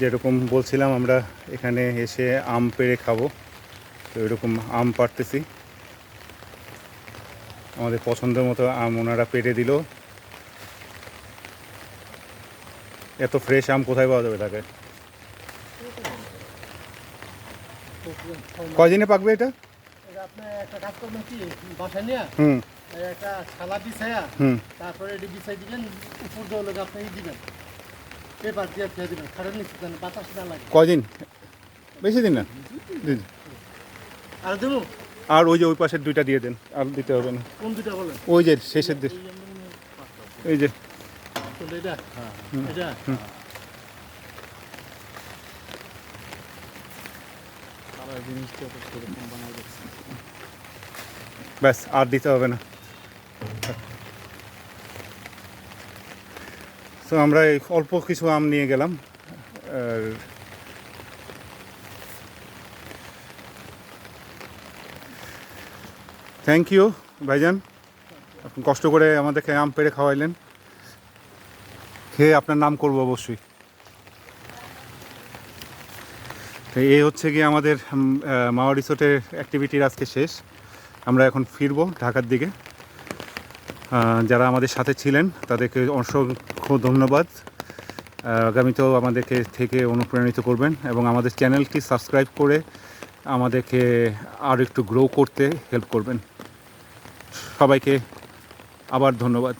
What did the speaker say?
যেরকম বলছিলাম আমরা এখানে এসে আম পেড়ে খাব। তো এরকম আম পাড়তেছি। আমাদের পছন্দের মতো আম ওনারা পেড়ে দিল। এত ফ্রেশ আম কোথায় পাওয়া যাবে তাকে? কয়দিনে পাকবে এটা? হুম। একটা থালা বিছাইয়া হুম। তারপরে বিছাই দিবেন উপর লোক আপনি দিবেন। পেপার দিয়ে খেয়ে দিবেন খাটের নিচে দেন বাতাস না লাগে। কয়দিন? বেশি দিন না? দিন। আর দেবো? আর ওই যে ওই পাশের দুইটা দিয়ে দেন আর দিতে হবে না। কোন দুটা বলেন? ওই যে শেষের দিক এই যে। এটা? এটা? ব্যাস আর দিতে হবে না। তো আমরা এই অল্প কিছু আম নিয়ে গেলাম। আর থ্যাংক ইউ ভাইজান। আপনি কষ্ট করে আমাদেরকে আম পেড়ে খাওয়াইলেন। খেয়ে আপনার নাম করব অবশ্যই। এই হচ্ছে কি আমাদের মাওয়া রিসোর্টের অ্যাক্টিভিটির আজকে শেষ। আমরা এখন ফিরবো ঢাকার দিকে। যারা আমাদের সাথে ছিলেন, তাদেরকে অসংখ্য ধন্যবাদ। আগামীতেও আমাদেরকে থেকে অনুপ্রাণিত করবেন এবং আমাদের চ্যানেলটি সাবস্ক্রাইব করে আমাদেরকে আর একটু গ্রো করতে হেল্প করবেন। সবাইকে আবার ধন্যবাদ।